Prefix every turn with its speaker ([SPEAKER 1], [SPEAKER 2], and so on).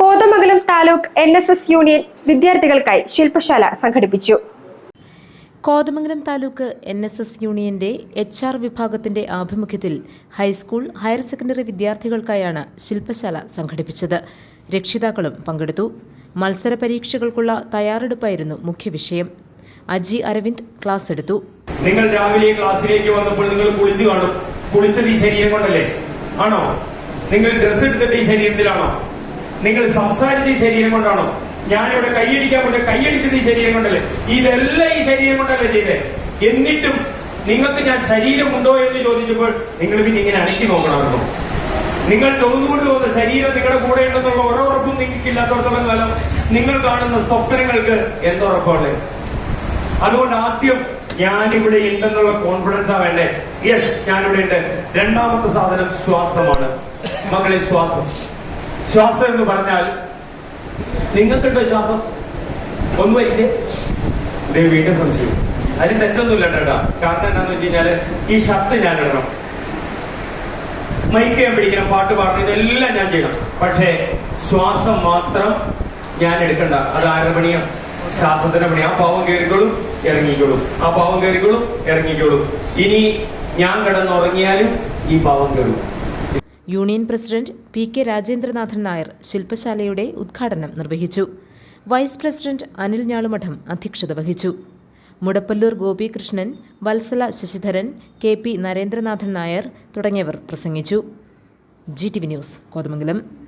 [SPEAKER 1] Kothamangalam taluk N S S union വിദ്യാർത്ഥികൾക്കായി ശില്പശാല സംഘടിപ്പിച്ചു.
[SPEAKER 2] Kothamangalam taluk N S S യൂണിയന്റെ എച്ച് ആർ വിഭാഗത്തിന്റെ ആഭിമുഖ്യത്തിൽ ഹൈസ്കൂൾ ഹയർ സെക്കൻഡറി വിദ്യാർത്ഥികൾക്കായാണ് ശില്പശാല സംഘടിപ്പിച്ചത്. രക്ഷിതാക്കളും പങ്കെടുത്തു. മത്സര പരീക്ഷകൾക്കുള്ള തയ്യാറെടുപ്പായിരുന്നു മുഖ്യ വിഷയം. അജി അരവിന്ദ് ക്ലാസ് എടുത്തു.
[SPEAKER 3] നിങ്ങൾ രാവിലെ ക്ലാസ്സിലേക്ക് വന്നപ്പോൾ നിങ്ങൾ കുളിച്ചു കാണും. കുളിച്ചത് ഈ ശരീരം കൊണ്ടല്ലേ? ആണോ? നിങ്ങൾ ഡ്രസ് എടുത്തിട്ട് ഈ ശരീരത്തിലാണോ? നിങ്ങൾ സംസാരിച്ച ശരീരം കൊണ്ടാണോ? ഞാനിവിടെ കൈയടിക്കാൻ കൊണ്ട് കൈയടിച്ചത് ഈ ശരീരം കൊണ്ടല്ലേ? ഇതെല്ലാം ഈ ശരീരം കൊണ്ടല്ലേ ചെയ്തേ? എന്നിട്ടും നിങ്ങൾക്ക് ഞാൻ ശരീരമുണ്ടോ എന്ന് ചോദിച്ചപ്പോൾ നിങ്ങൾ പിന്നെ ഇങ്ങനെ അനക്കി നോക്കണമായിരുന്നു. നിങ്ങൾ ചുമന്നുകൊണ്ട് പോകുന്ന ശരീരം നിങ്ങളുടെ കൂടെ ഉണ്ടെന്നുള്ള ഉറപ്പും നിങ്ങൾക്ക് ഇല്ലാത്തടത്തോളം കാലം. നിങ്ങൾ കാണുന്ന സ്വപ്നങ്ങൾക്ക് എന്തുറപ്പാണ് അതുകൊണ്ട് ആദ്യം ഞാനിവിടെ ഉണ്ടെന്നുള്ള കോൺഫിഡൻസ് ആ വേണ്ടേ? യെസ് ഞാനിവിടെ ഉണ്ട്. രണ്ടാമത്തെ സാധനം ശ്വാസമാണ്. മകളെ ശ്വാസം. ശ്വാസം എന്ന് പറഞ്ഞാൽ നിങ്ങൾക്കുണ്ടോ ശ്വാസം? ഒന്ന് വലിച്ചേ. ദേവിയുടെ സംശയം. അതിന് തെറ്റൊന്നുമില്ല കേട്ടോ. കാരണം എന്താണെന്ന് വെച്ച് കഴിഞ്ഞാൽ ഈ ഷർട്ട് ഞാൻ ഇടണം മൈക്ക് ഞാൻ പിടിക്കണം പാട്ട് പാടണം ഇതെല്ലാം ഞാൻ ചെയ്യണം. പക്ഷേ ശ്വാസം മാത്രം ഞാൻ എടുക്കണ്ട. അത് ആരുടെ പണിയാ? ശ്വാസത്തിന്റെ പണി ആ പാവം കയറിക്കോളും ഇറങ്ങിക്കോളും. ആ പാവം കയറിക്കോളും ഇറങ്ങിക്കോളും. ഇനി ഞാൻ കിടന്നുറങ്ങിയാലും ഈ പാവം കയറും.
[SPEAKER 2] Union president P K Rajendranathan Nair ശില്പശാലയുടെ ഉദ്ഘാടനം നിർവഹിച്ചു. വൈസ് പ്രസിഡന്റ് അനിൽ ഞാളുമഠം അധ്യക്ഷത വഹിച്ചു. മുടപ്പല്ലൂർ ഗോപികൃഷ്ണൻ വത്സല ശശിധരൻ കെ പി നരേന്ദ്രനാഥൻ നായർ തുടങ്ങിയവർ പ്രസംഗിച്ചു. G T V news Kothamangalam.